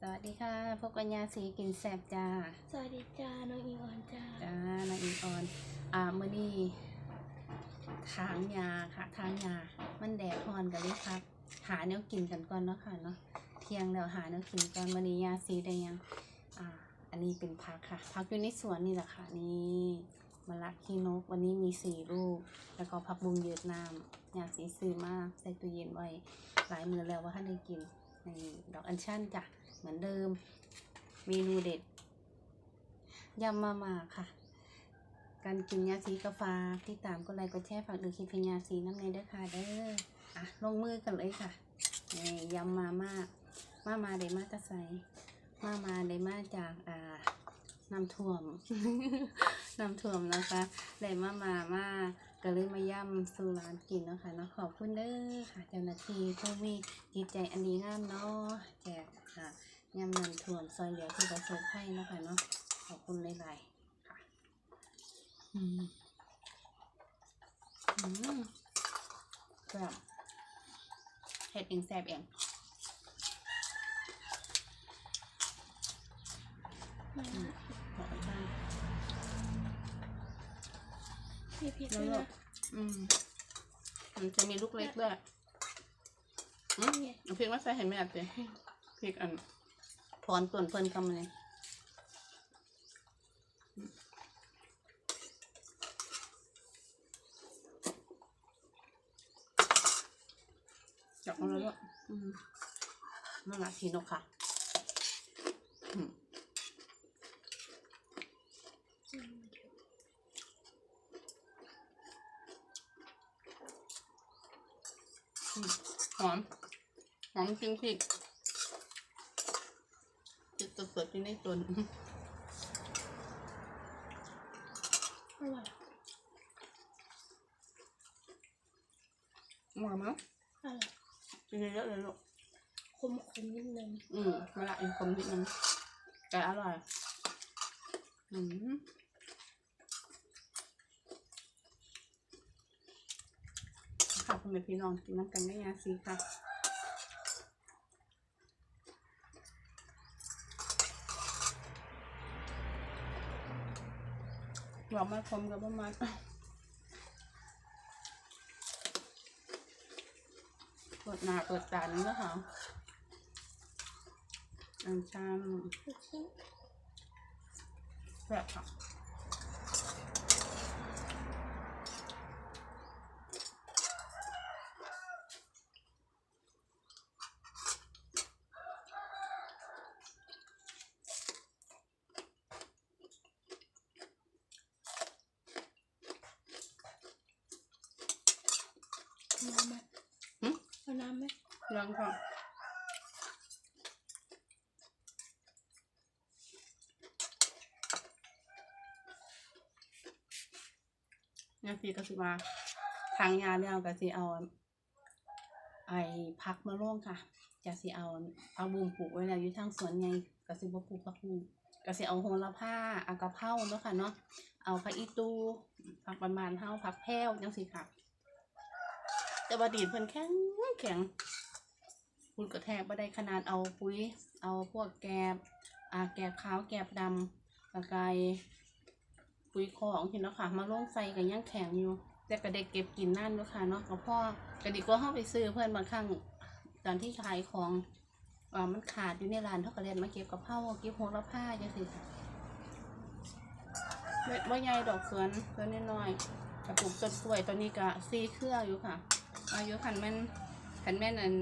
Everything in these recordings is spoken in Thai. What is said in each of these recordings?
สวัสดีค่ะ พบกันยาสีกินแสบจ้า สวัสดีจ้า น้องอิงออนจ้า จ้านางอิงออน อ่ามื่อนี้ทางยาค่ะ ทางยา มันแดดฮอนกันเลยครับ หาแนวกินกันก่อนเนาะค่ะเนาะ เที่ยงแล้วหาแนวกินก่อนวันนี้ยาสีได้ยัง อ่า อันนี้เป็นพักค่ะ พักอยู่ในสวนนี่แหละค่ะ นี่มะละขีนก วันนี้มีสี่ลูก แล้วก็ผักบุ้งเยืดน้ำยาสีซื้อมากใส่ตู้เย็นไว้ หลายมือแล้วว่าท่านได้กินนี่ดอกอัญชันจ้ะ เหมือนเดิม เมนูเด็ดยำมาม่าค่ะ การกินยาสีกาแฟที่ตามก็ไลค์ก็แชร์ฝากดูคลิปเพญยาสีน้ำในเด้อค่ะเด้ออะลงมือกันเลยค่ะนี่ยำมาม่ามามาได้มาจากไสมามาได้มาจากอ่าน้ำท่วมน้ำท่วมนะคะได้มามามาก็เลยมาย่ำสู่ร้านกินเนาะคะเนาะขอบคุณเด้อค่ะเจ้าหน้าที่ผู้มีจิตใจอันดีงามเนาะแจกค่ะ ยำน้ำถ่วมซอยเหลือที่ประสบให้เนาะคะเนาะขอบคุณหลายๆค่ะอืมอืมแบบเห็ดเองแซ่บเองไม่อืมบอกกันบ้างมีพริกแล้วด้วยก็นะอืมมันจะมีลูกเล็กด้วยอืมเอาพริกมาใส่เห็นไหมอะเจ๊พริกอัน พรต่วนเพิ่นกำเลยจับมาแล้วด้วยอืมนั่นแหละทีนกค่ะอืมอืมหอม หอมจริงพี่จะ สดๆที่ในตัวอร่อยหวานมั้งอร่อยกินเยอะๆเลยลูกคมคมๆนิดนึงอืมเวลาอีกคมนิดนึงแต่อร่อย อืมค่ะคุณแม่พี่น้องกินน้ำกันไม่ยาซีค่ะ หวานมาคมกับประมาณเปิดหน้าเปิดตานึงแล้วค่ะอันชามแบบค่ะเอาน้ำไหม หึ เอาน้ำไหม ยังค่ะเนี่ยพี่ก็สิมาทางยาเนี่ยก็สิเอา ไอ้พักมาล่วงค่ะจะสิเอาผักบุ้งปลูกไว้แล้วอยู่ทางสวนไงก็สิบ่ปลูกผักบุ้งก็สิเอาโหระพาอากระเพราเนาะค่ะเนาะเอาผักอีตูผักประมาณเฮาผักแพรวจังสิค่ะแต่บดีดเพิ่นแข็งแข็ง พูดกระแทกบ่ได้ขนาดเอาปุ๋ย เอาพวกแกบอ่าแกบขาวแกบดำกระไกายปุ๋ยของเห็นเนาะค่ะ มาลงใส่กันยังแข็งอยู่ แต่ก็ได้เก็บกินนั่นด้วยค่ะเนาะก็พ่อก็ดีกว่าเฮาไปซื้อเพื่อนบางครั้งตอนที่ขายของอ่ามันขาดอยู่ในร้านเท่ากับเรียนมาเก็บกับเผาเก็บโหระพาจังซี่ค่ะเม็ดบ่ใหญ่ดอกสวนสวนน้อยๆกระปุกต้นกล้วยตอนนี้ก็ซีเครืออยู่ค่ะอายุขันแม่นขันแม่นอัน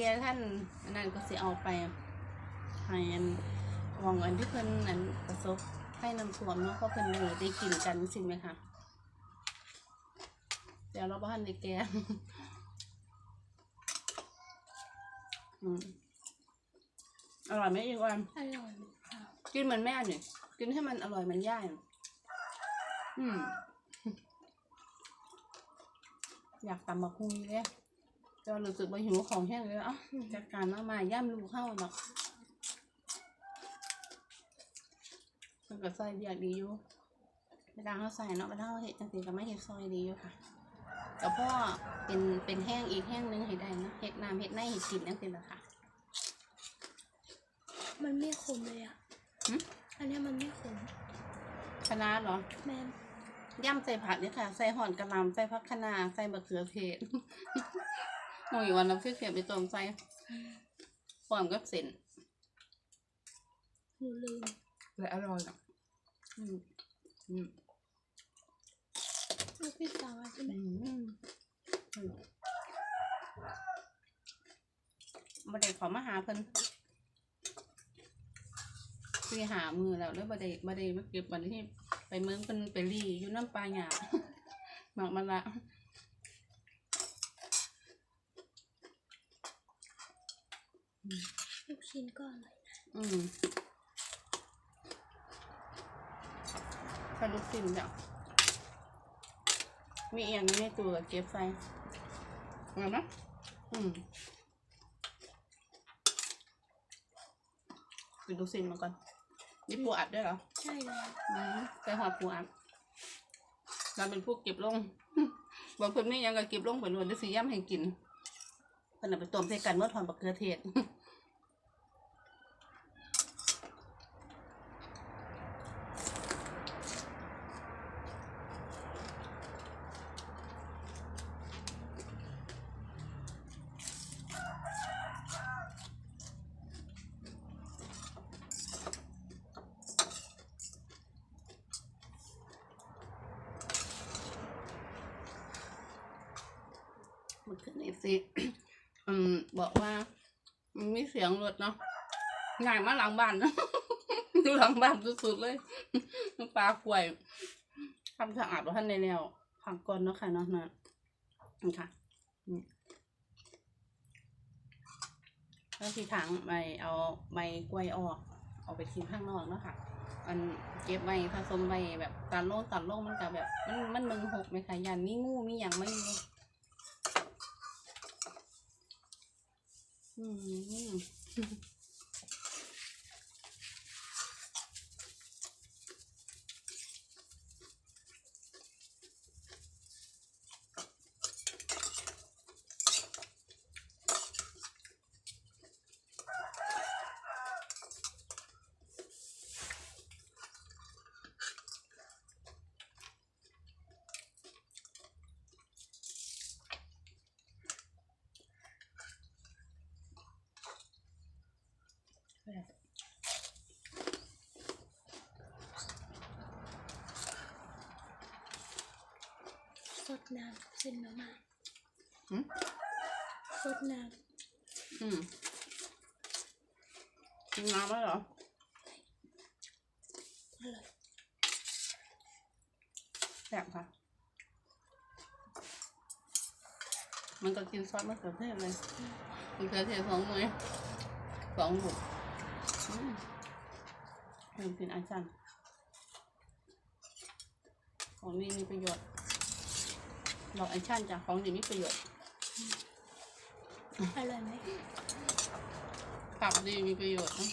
แกท่านอันนั้นก็สิเอาไปให้อันหวังอันที่เพิ่นอันประสบให้นำท่วมเนาะเพราะเพิ่นได้ได้กินกันจริงไหมคะเดี๋ยวเราบ้านในแกอืมอร่อยไหมอีกวันอร่อยค่ะกินเหมือนแม่เนี่ยกินให้มันอร่อยเหมันย่าเนี่ยอืมอยากตำบักหุ่งเลย ก็รู้สึกว่าหิวของแห้งเลยอะจัดการมามาย่ำลูกเข้าดอกมันก็ซอยเบียกดีอยู่เวลาเขาใส่เนาะเวลาเขาเห็ดจังสีก็ไม่เห็ดซอยดีอยู่ค่ะแต่พ่อเป็นเป็นแห้งอีกแห้งหนึงเห็ดได้นะเห็ดน้ำเห็ดในเห็ดกินนั่นเป็นละค่ะ มันไม่ขมเลยอะหึอันเนี้ยมันไม่ขมคะน้าเหรอแม่นย่ำใส่ผักเนี่ยค่ะ ใส่ห่อนกระหลำใส่ผักคะน้าใส่มะเขือเทศ หมูอีกวันน้ำเขียวๆไปต้มใส่พร้อมกับเส้นหนูลืมและอร่อยอะอืมอืมลูกพี่สาวอะใช่ไหมอืมอืมบ่ได้ขอมาหาเพิ่นคือหามือแล้วแล้วบ่ได้บ่ได้มาเก็บวันที่ไปเมืองเพิ่นไปรีอยู่น้ำปลาหยาหมักมันละ ลูก ชิ้นก็อร่อยอืมใส่ลูกชิ้นจ้ะมีอีกอย่างนี้ในตัวกับเก็บใส่เอาไหมอืมกินลูกชิ้นมาก่อนนี่ปูอัดด้วยเหรอ ใช่แล้วอืมใส่หอดปูอัดเราเป็นผู้เก็บลงบางคนไม่ยังก็เก็บลงเป็นวันที่สีย่ำให้กินขนาดไปต้มใส่กันเมื่อทอนบักเกลือเทศ เมื่อคืนนี้สิอืมบอกว่ามันมีเสียงรถเนาะง่ายมาหลังบ้านนะดูหลังบ้านสุดๆเลยปลาข่วยทำสะอาดว่าท่านในแนวพังก่อนเนาะค่ะเนาะนะนะค่ะแล้วทีถังใบเอาใบกล้วยออก เอาไปทิ้งข้างนอกเนาะค่ะอันเก็บไว้ผสมไว้แบบตัดโลกตัดโลกมันกับแบบ มันมันมึงหกไหมคะยันมีงูมีอย่างไม่มี อืม สดน้ำ เส้นมาม่าหืมสดน้อืมกินน้ำแล้วเหรอำอร่อยแซ่บค่ะ มันก็กินซอสมะเขือเทศเลยมะเขือเทศสองมือสองบุกอืมลืมกินอันชันของนี้มีประโยชน์ ดอกอันชันจากของนี้มีประโยชน์อร่อยไหมผักดีมีประโยชน์นะ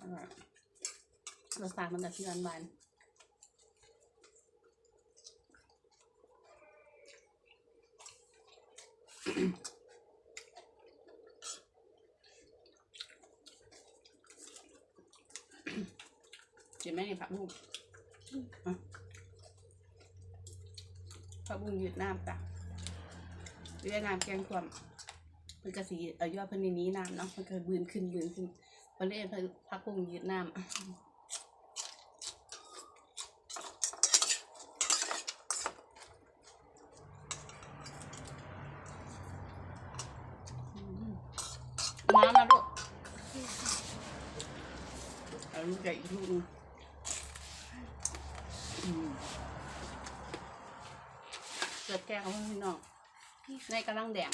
อร่อยรสชาติมันจะที่ร้านบานเห็นไหมนี่ผักบุ้งอะ ผักบุ้งยืดน้ำจ้ะเวียดนามแกงความมันก็สีเอ่อยอดเพันในนี้น้ำเนาะมันก็บืนขึ้นบืนขึ้นประเทศพักพุงยืดน้ำอืมมามาลูกเอาลูกใหญ่อีกลูกหนึงอืม เกิดแก้วเขาพี่น้องในกำลังแดง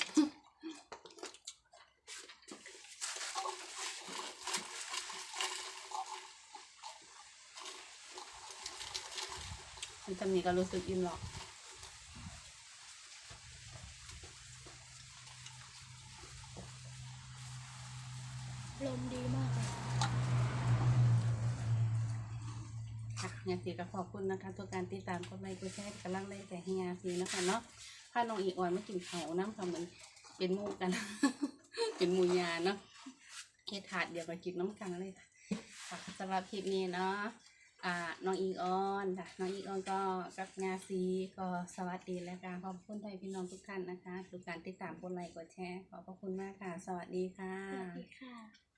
มันจะมีก็รู้สึกอิ่มหรอกลมดีมาก เลยค่ะงาสีก็ขอบคุณนะคะตัวการติดตามก็ไม่ก็แช่กำลังเล่นแต่เฮียสีนะคะเนาะถ้าน้องอีออนไม่กินเขาน้ำค่ะเหมือนเป็นมูกัน เป็นมูยาเนาะเฮ็ดถาดเดียวกับกินน้ำกันเลยค่ะค่ะสำหรับคลิปนี้เนาะอ่าน้องอิงออนค่ะน้องอิงออนก็กับงาซีก็สวัสดีและการขอบคุณไทยพี่น้องทุกท่านนะคะทุกการติดตามกดไลค์กดแชร์ขอบพระคุณมากค่ะ สวัสดีค่ะสวัสดีค่ะ